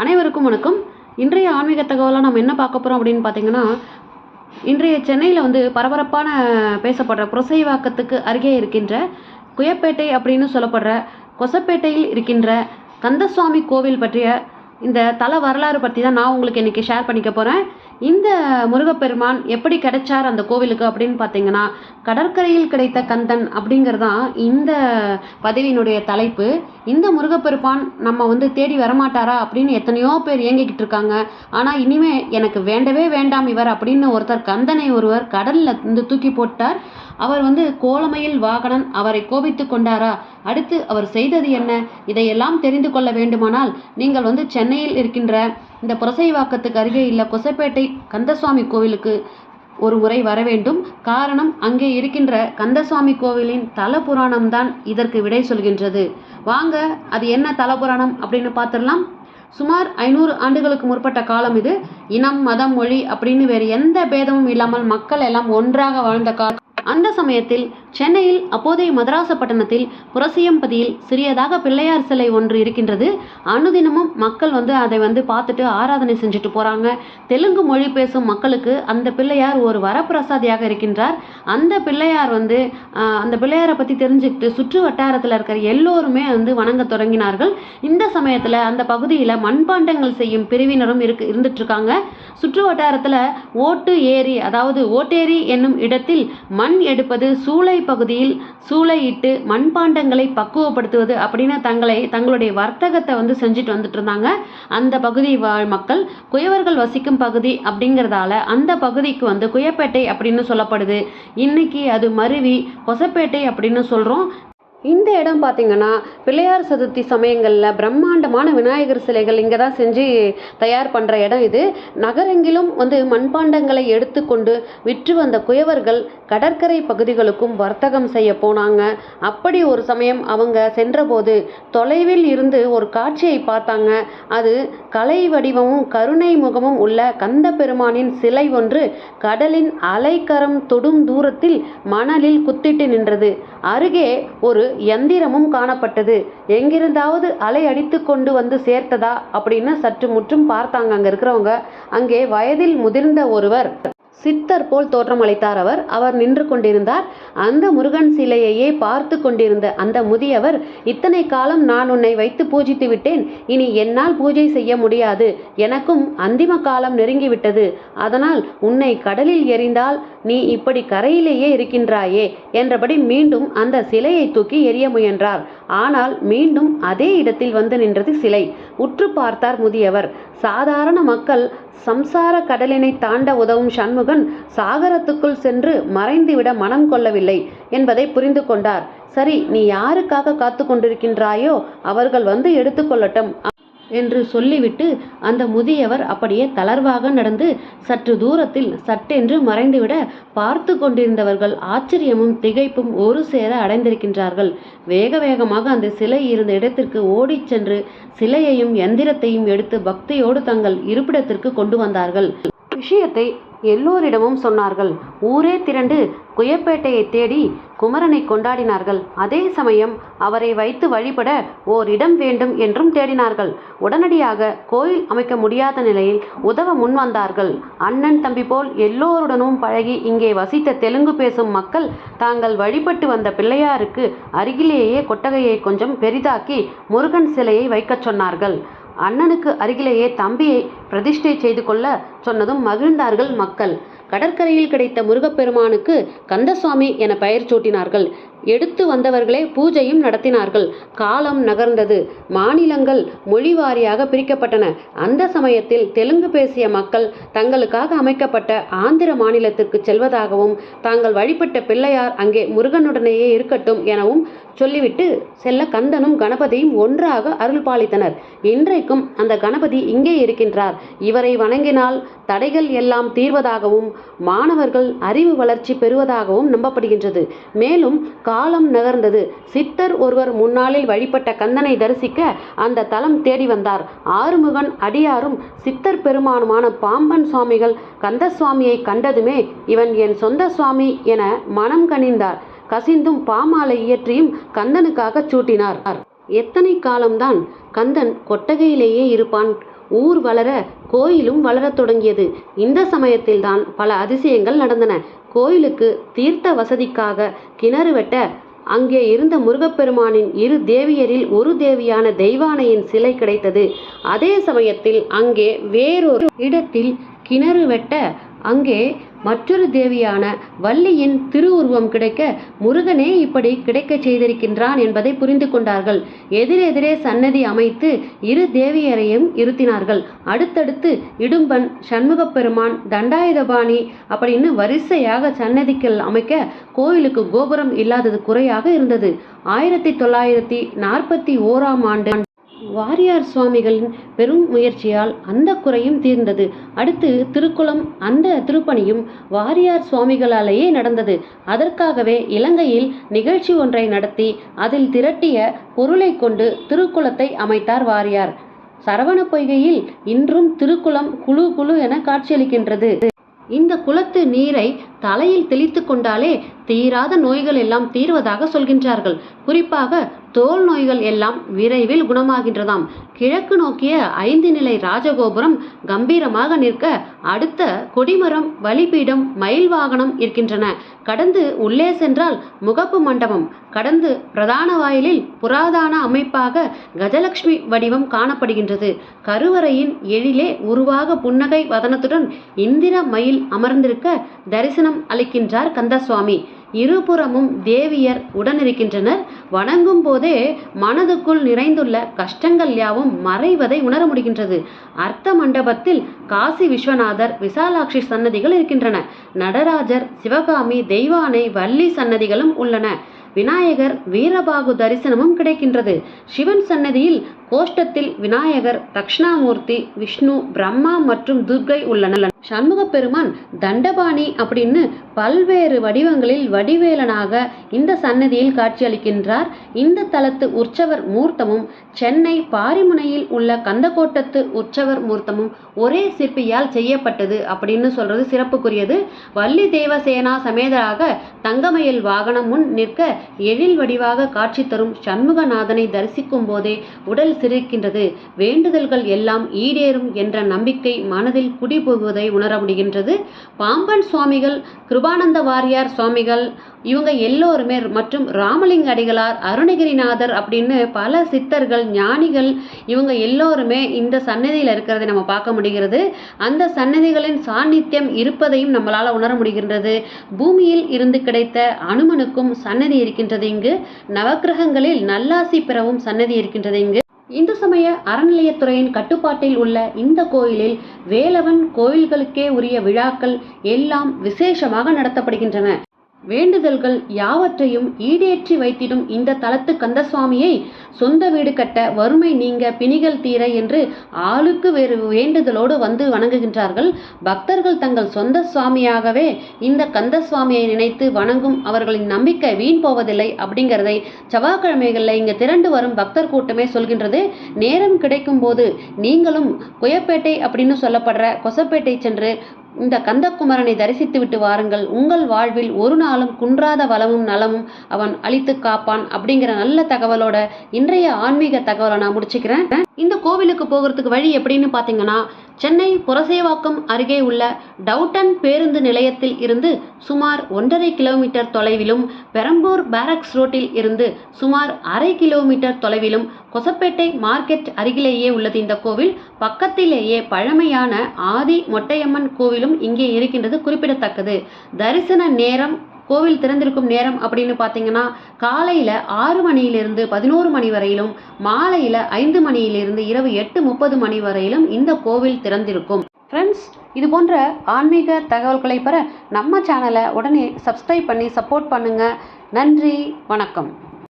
அனைவருக்கும் வணக்கம். இன்றைய ஆன்மீக தகவலாக நம்ம என்ன பார்க்க போகிறோம் அப்படின்னு பார்த்தீங்கன்னா இன்றைய சென்னையில் வந்து பரபரப்பான பேசப்படுற புரசைவாக்கத்துக்கு அருகே இருக்கின்ற குயப்பேட்டை அப்படின்னு சொல்லப்படுற கொசப்பேட்டையில் இருக்கின்ற கந்தசுவாமி கோவில் பற்றிய இந்த தல வரலாறு பற்றி தான் நான் உங்களுக்கு இன்றைக்கி ஷேர் பண்ணிக்க போகிறேன் இந்த முருகப்பெருமான் எப்படி கிடைச்சார் அந்த கோவிலுக்கு அப்படின்னு பார்த்தீங்கன்னா கடற்கரையில் கிடைத்த கந்தன் அப்படிங்கிறது தான் இந்த பதவியினுடைய தலைப்பு. இந்த முருகப்பெருமான் நம்ம வந்து தேடி வரமாட்டாரா அப்படின்னு எத்தனையோ பேர் இயங்கிக்கிட்டு இருக்காங்க. ஆனால் இனிமே எனக்கு வேண்டவே வேண்டாம் இவர் அப்படின்னு ஒருத்தர் கந்தனை ஒருவர் கடலில் இருந்து தூக்கி போட்டார். அவர் வந்து கோலமையில் வாகனன் அவரை கோபித்து கொண்டாரா? அடுத்து அவர் செய்தது என்ன? இதையெல்லாம் தெரிந்து கொள்ள வேண்டுமானால் நீங்கள் வந்து சென்னையில் இருக்கின்ற இந்த புரசைவாக்கத்துக்கு அருகே இல்லை கொசப்பேட்டை கந்தசுவாமி கோவிலுக்கு ஒரு முறை வர வேண்டும். காரணம் அங்கே இருக்கின்ற கந்தசுவாமி கோவிலின் தல புராணம்தான் இதற்கு விடை சொல்கின்றது. வாங்க அது என்ன தல புராணம் அப்படின்னு பார்த்துடலாம். சுமார் ஐநூறு ஆண்டுகளுக்கு முற்பட்ட காலம் இது. இனம் மதம் மொழி அப்படின்னு வேறு எந்த பேதமும் இல்லாமல் மக்கள் எல்லாம் ஒன்றாக வாழ்ந்த காலம் அந்த சமயத்தில் சென்னையில் அப்போதைய மதராசப்பட்டினத்தில் புரசியம்பதியில் சிறியதாக பிள்ளையார் சிலை ஒன்று இருக்கின்றது. அனுதினமும் மக்கள் வந்து அதை வந்து பார்த்துட்டு ஆராதனை செஞ்சுட்டு போகிறாங்க தெலுங்கு மொழி பேசும் மக்களுக்கு அந்த பிள்ளையார் ஒரு வரப்பிரசாதியாக இருக்கின்றார். அந்த பிள்ளையார் வந்து அந்த பிள்ளையாரை பற்றி தெரிஞ்சுக்கிட்டு சுற்று வட்டாரத்தில் இருக்கிற எல்லோருமே வந்து வணங்க தொடங்கினார்கள். இந்த சமயத்தில் அந்த பகுதியில் மண்பாண்டங்கள் செய்யும் பிரிவினரும் இருக்கு இருந்துட்டுருக்காங்க சுற்று வட்டாரத்தில் ஓட்டு ஏரி அதாவது ஓட்டேரி என்னும் இடத்தில் மண் எடுப்பது சூளை பகுதியில் சூளையிட்டு மண்பாண்டங்களை பக்குவப்படுத்துவது அப்படின்னு தங்களை தங்களுடைய வர்த்தகத்தை வந்து செஞ்சுட்டு வந்துட்டு இருந்தாங்க. அந்த பகுதி வாழ் மக்கள் குயவர்கள் வசிக்கும் பகுதி அப்படிங்கிறதால அந்த பகுதிக்கு வந்து குயப்பேட்டை அப்படின்னு சொல்லப்படுது. இன்னைக்கு அது மருவி கொசப்பேட்டை அப்படின்னு சொல்கிறோம் இந்த இடம் பார்த்திங்கன்னா பிள்ளையார் சதுர்த்தி சமயங்களில் பிரம்மாண்டமான விநாயகர் சிலைகள் இங்கே தான் செஞ்சு தயார் பண்ணுற இடம் இது. நகரெங்கிலும் வந்து மண்பாண்டங்களை எடுத்துக்கொண்டு விற்று வந்த குயவர்கள் கடற்கரை பகுதிகளுக்கும் வர்த்தகம் செய்ய போனாங்க. அப்படி ஒரு சமயம் அவங்க சென்றபோது தொலைவில் இருந்து ஒரு காட்சியை பார்த்தாங்க. அது கலை வடிவமும் கருணை முகமும் உள்ள கந்த பெருமானின் சிலை ஒன்று கடலின் அலைக்கரம் தொடும் தூரத்தில் மணலில் குத்திட்டு நின்றது. அருகே ஒரு யந்திரமும் காணப்பட்டது. எங்கிருந்தாவது அலை அடித்து கொண்டு வந்து சேர்த்ததா அப்படின்னு சற்று முற்றும் பார்த்தாங்க அங்க இருக்கிறவங்க. அங்கே வயதில் முதிர்ந்த ஒருவர். சித்தர் போல் தோற்றமளித்தார் அவர். அவர் நின்று கொண்டிருந்தார். அந்த முருகன் சிலையையே பார்த்து கொண்டிருந்த அந்த முதியவர் இத்தனை காலம் நான் உன்னை வைத்து பூஜித்து விட்டேன். இனி என்னால் பூஜை செய்ய முடியாது. எனக்கும் அந்திம காலம் நெருங்கிவிட்டது. அதனால் உன்னை கடலில் எறிந்தால் நீ இப்படி கரையிலேயே இருக்கின்றாயே என்றபடி மீண்டும் அந்த சிலையை தூக்கி எறிய முயன்றார். ஆனால் மீண்டும் அதே இடத்தில் வந்து நின்றது சிலை. உற்று பார்த்தார் முதியவர். சாதாரண மக்கள் சம்சார கடலினை தாண்ட உதவும் முருகன் சாகரத்துக்குள் சென்று மறைந்துவிட மனம் கொள்ளவில்லை என்பதை புரிந்து கொண்டார். சரி நீ யாருக்காக காத்து கொண்டிருக்கின்றாயோ அவர்கள் வந்து எடுத்துக்கொள்ளட்டும் என்று சொல்லிவிட்டு அந்த முதியவர் அப்படியே தளர்வாக நடந்து சற்று தூரத்தில் சட்டென்று மறைந்துவிட பார்த்து கொண்டிருந்தவர்கள் ஆச்சரியமும் திகைப்பும் ஒரு சேர அடைந்திருக்கின்றார்கள். வேக வேகமாக அந்த சிலை இருந்த இடத்திற்கு ஓடிச் சென்று சிலையையும் எந்திரத்தையும் எடுத்து பக்தியோடு தங்கள் இருப்பிடத்திற்கு கொண்டு வந்தார்கள். விஷயத்தை எல்லோரிடமும் சொன்னார்கள். ஊரே திரண்டு குயப்பேட்டையை தேடி குமரனை கொண்டாடினார்கள். அதே சமயம் அவரை வைத்து வழிபட ஓர் இடம் வேண்டும் என்றும் தேடினார்கள். உடனடியாக கோயில் அமைக்க முடியாத நிலையில் உதவ முன்வந்தார்கள் அண்ணன் தம்பி போல் எல்லோருடனும் பழகி இங்கே வசித்த தெலுங்கு பேசும் மக்கள் தாங்கள் வழிபட்டு வந்த பிள்ளையாருக்கு அருகிலேயே கொட்டகையை கொஞ்சம் பெரிதாக்கி முருகன் சிலையை வைக்கச் சொன்னார்கள். அண்ணனுக்கு அருகிலேயே தம்பியை பிரதிஷ்டை செய்து கொள்ள சொன்னதும் மகிழ்ந்தார்கள் மக்கள். கடற்கரையில் கிடைத்த முருகப்பெருமானுக்கு கந்தசுவாமி என பெயர் சூட்டினார்கள். எடுத்து வந்தவர்களே பூஜையும் நடத்தினார்கள். காலம் நகர்ந்தது. மாநிலங்கள் மொழி வாரியாக பிரிக்கப்பட்டன. அந்த சமயத்தில் தெலுங்கு பேசிய மக்கள் தங்களுக்காக அமைக்கப்பட்ட ஆந்திர மாநிலத்திற்கு செல்வதாகவும் தாங்கள் வழிபட்ட பிள்ளையார் அங்கே முருகனுடனேயே இருக்கட்டும் எனவும் சொல்லிவிட்டு செல்ல கந்தனும் கணபதியும் ஒன்றாக அருள் பாலித்தனர். இன்றைக்கும் அந்த கணபதி இங்கே இருக்கின்றார். இவரை வணங்கினால் தடைகள் எல்லாம் தீர்வதாகவும் மாணவர்கள் அறிவு வளர்ச்சி பெறுவதாகவும் நம்பப்படுகின்றது. மேலும் காலம் நகர்ந்தது. சித்தர் ஒருவர் முன்னாளில் வழிபட்ட கந்தனை தரிசிக்க அந்த தலம் தேடி வந்தார். ஆறுமுகன் அடியாரும் சித்தர் பெருமானுமான பாம்பன் சுவாமிகள் கந்த சுவாமியை கண்டதுமே இவன் என் சொந்த சுவாமி என மனம் கனிந்தார். கசிந்தும் பாமாலை இயற்றியும் கந்தனுக்காக சூட்டினார். எத்தனை காலம்தான் கந்தன் கொட்டகையிலேயே இருப்பான். ஊர் வளர கோயிலும் வளரத் தொடங்கியது. இந்த சமயத்தில்தான் பல அதிசயங்கள் நடந்தன. கோயிலுக்கு தீர்த்த வசதிக்காக கிணறு வெட்ட அங்கே இருந்த முருகப்பெருமானின் இரு தேவியரில் ஒரு தேவியான தெய்வானையின் சிலை கிடைத்தது. அதே சமயத்தில் அங்கே வேறொரு இடத்தில் கிணறு வெட்ட அங்கே மற்றொரு தேவியான வள்ளியின் திருவுருவம் கிடைக்க முருகனே இப்படி கிடைக்கச் செய்திருக்கின்றான் என்பதை புரிந்து கொண்டார்கள். எதிரெதிரே சன்னதி அமைத்து இரு தேவியரையும் இருத்தினார்கள். அடுத்தடுத்து இடும்பன் சண்முகப் பெருமான் தண்டாயுதபாணி அப்படின்னு வரிசையாக சன்னதிகள் அமைக்க கோயிலுக்கு கோபுரம் இல்லாதது குறையாக இருந்தது. ஆயிரத்தி தொள்ளாயிரத்தி நாற்பத்தி ஓராம் ஆண்டு வாரியார் சுவாமிகளின் பெரும் முயற்சியால் அந்த குறையும் தீர்ந்தது. அடுத்து திருக்குளம் அந்த திருப்பணியும் வாரியார் சுவாமிகளாலேயே நடந்தது. அதற்காகவே இலங்கையில் நிகழ்ச்சி ஒன்றை நடத்தி அதில் திரட்டிய பொருளை கொண்டு திருக்குளத்தை அமைத்தார் வாரியார். சரவண பொய்கையில் இன்றும் திருக்குளம் குழு குழு என காட்சியளிக்கின்றது. இந்த குளத்து நீரை தலையில் தெளித்து கொண்டாலே தீராத நோய்கள் எல்லாம் தீர்வதாக சொல்கின்றார்கள். குறிப்பாக தோல் நோய்கள் எல்லாம் விரைவில் குணமாகின்றதாம். கிழக்கு நோக்கிய ஐந்து நிலை ராஜகோபுரம் கம்பீரமாக நிற்க அடுத்த கொடிமரம் வழிபீடம் மயில் வாகனம் இருக்கின்றன. கடந்து உள்ளே சென்றால் முகப்பு மண்டபம். கடந்து பிரதான வாயிலில் புராதான அமைப்பாக கஜலட்சுமி வடிவம் காணப்படுகின்றது. கருவறையின் எழிலே உருவாக புன்னகை வதனத்துடன் இந்திர மயில் அமர்ந்திருக்க தரிசனம் அளிக்கின்றார் கந்தசுவாமி. இருபுறமும் தேவியர் உடனிருக்கின்றனர். வணங்கும் போதே மனதுக்குள் நிறைந்துள்ள கஷ்டங்கள் யாவும் மறைவதை உணர முடிகின்றது. அர்த்த மண்டபத்தில் காசி விஸ்வநாதர் விசாலாட்சி சன்னதிகள் இருக்கின்றன. நடராஜர் சிவகாமி தெய்வானை வள்ளி சன்னதிகளும் உள்ளன. விநாயகர் வீரபாகு தரிசனமும் கிடைக்கின்றது. சிவன் சன்னதியில் கோஷ்டத்தில் விநாயகர் தக்ஷணாமூர்த்தி விஷ்ணு பிரம்மா மற்றும் துர்க்கை உள்ளனர். சண்முக பெருமான் தண்டபாணி அப்படின்னு பல்வேறு வடிவங்களில் வடிவேலனாக இந்த சன்னதியில் காட்சியளிக்கின்றார். இந்த தலத்து உற்சவர் மூர்த்தமும் சென்னை பாரிமுனையில் உள்ள கந்தக்கோட்டத்து உற்சவர் மூர்த்தமும் ஒரே சிற்பியால் செய்யப்பட்டது அப்படின்னு சொல்றது சிறப்புக்குரியது. வள்ளி தேவசேனா சமேதராக தங்கமயில் வாகனம் முன் நிற்க எழில் வடிவாக காட்சி தரும் சண்முகநாதனை தரிசிக்கும் போதே உடல் சிரிக்கின்றது. வேண்டுதல்கள் எல்லாம் ஈடேறும் என்ற நம்பிக்கை மனதில் குடிபுகுவதை உணர முடிகின்றது. பாம்பன் சுவாமிகள் கிருபானந்த வாரியார் சுவாமிகள் இவங்க எல்லோருமே மற்றும் ராமலிங்க அடிகளார் அருணகிரிநாதர் அப்படின்னு பல சித்தர்கள் ஞானிகள் இவங்க எல்லோருமே இந்த சன்னதியில் இருக்கிறதை நம்ம பார்க்க முடிகிறது. அந்த சன்னதிகளின் சாநித்தியம் இருப்பதையும் நம்மளால் உணர முடிகின்றது. பூமியில் இருந்து கிடைத்த அனுமனுக்கும் சன்னதி இருக்கின்றது இங்கு. நவக்கிரகங்களில் நல்லாசி பெறவும் சன்னதி இருக்கின்றது இங்கு. இந்து சமய அறநிலையத்துறையின் கட்டுப்பாட்டில் உள்ள இந்த கோயிலில் வேலவன் கோயில்களுக்கே உரிய விழாக்கள் எல்லாம் விசேஷமாக நடத்தப்படுகின்றன. வேண்டுதல்கள் யாவற்றையும் ஈடேற்றி வைத்திடும் இந்த தலத்து கந்தசுவாமியை சொந்த வீடு கட்ட வறுமை நீங்க பிணிகள் தீர என்று ஆளுக்கு வேறு வேண்டுதலோடு வந்து வணங்குகின்றார்கள். பக்தர்கள் தங்கள் சொந்த சுவாமியாகவே இந்த கந்தசுவாமியை நினைத்து வணங்கும் அவர்களின் நம்பிக்கை வீண் போவதில்லை அப்படிங்கிறதை செவ்வாய்க்கிழமைகளில் இங்கு திரண்டு வரும் பக்தர் கூட்டமே சொல்கின்றது. நேரம் கிடைக்கும் போது நீங்களும் குயப்பேட்டை அப்படின்னு சொல்லப்படுற கொசப்பேட்டை சென்று இந்த கந்தகுமரனை தரிசித்து விட்டு வாருங்கள். உங்கள் வாழ்வில் ஒரு நாளும் குன்றாத வளமும் நலமும் அவன் அழித்து காப்பான் அப்படிங்கிற நல்ல தகவலோட இன்றைய ஆன்மீக தகவலை நான் முடிச்சுக்கிறேன். இந்த கோவிலுக்கு போகிறதுக்கு வழி எப்படின்னு பார்த்தீங்கன்னா சென்னை புரசேவாக்கம் அருகே உள்ள டவுட்டன் பேருந்து நிலையத்தில் இருந்து சுமார் ஒன்றரை கிலோமீட்டர் தொலைவிலும் பெரம்பூர் பேரக்ஸ் ரோட்டில் இருந்து சுமார் அரை கிலோமீட்டர் தொலைவிலும் கொசப்பேட்டை மார்க்கெட் அருகிலேயே உள்ளது. இந்த கோவில் பக்கத்திலேயே பழமையான ஆதி மொட்டையம்மன் கோவிலும் இங்கே இருக்கின்றது குறிப்பிடத்தக்கது. தரிசன நேரம் கோவில் திறந்திருக்கும் நேரம் அப்படின்னு பார்த்தீங்கன்னா காலையில் ஆறு மணியிலிருந்து பதினோரு மணி வரையிலும் மாலையில் ஐந்து மணியிலிருந்து இரவு எட்டு முப்பது மணி வரையிலும் இந்த கோவில் திறந்திருக்கும். ஃப்ரெண்ட்ஸ் இது போன்ற ஆன்மீக தகவல்களை பெற நம்ம சேனலை உடனே சப்ஸ்கிரைப் பண்ணி சப்போர்ட் பண்ணுங்கள் நன்றி வணக்கம்.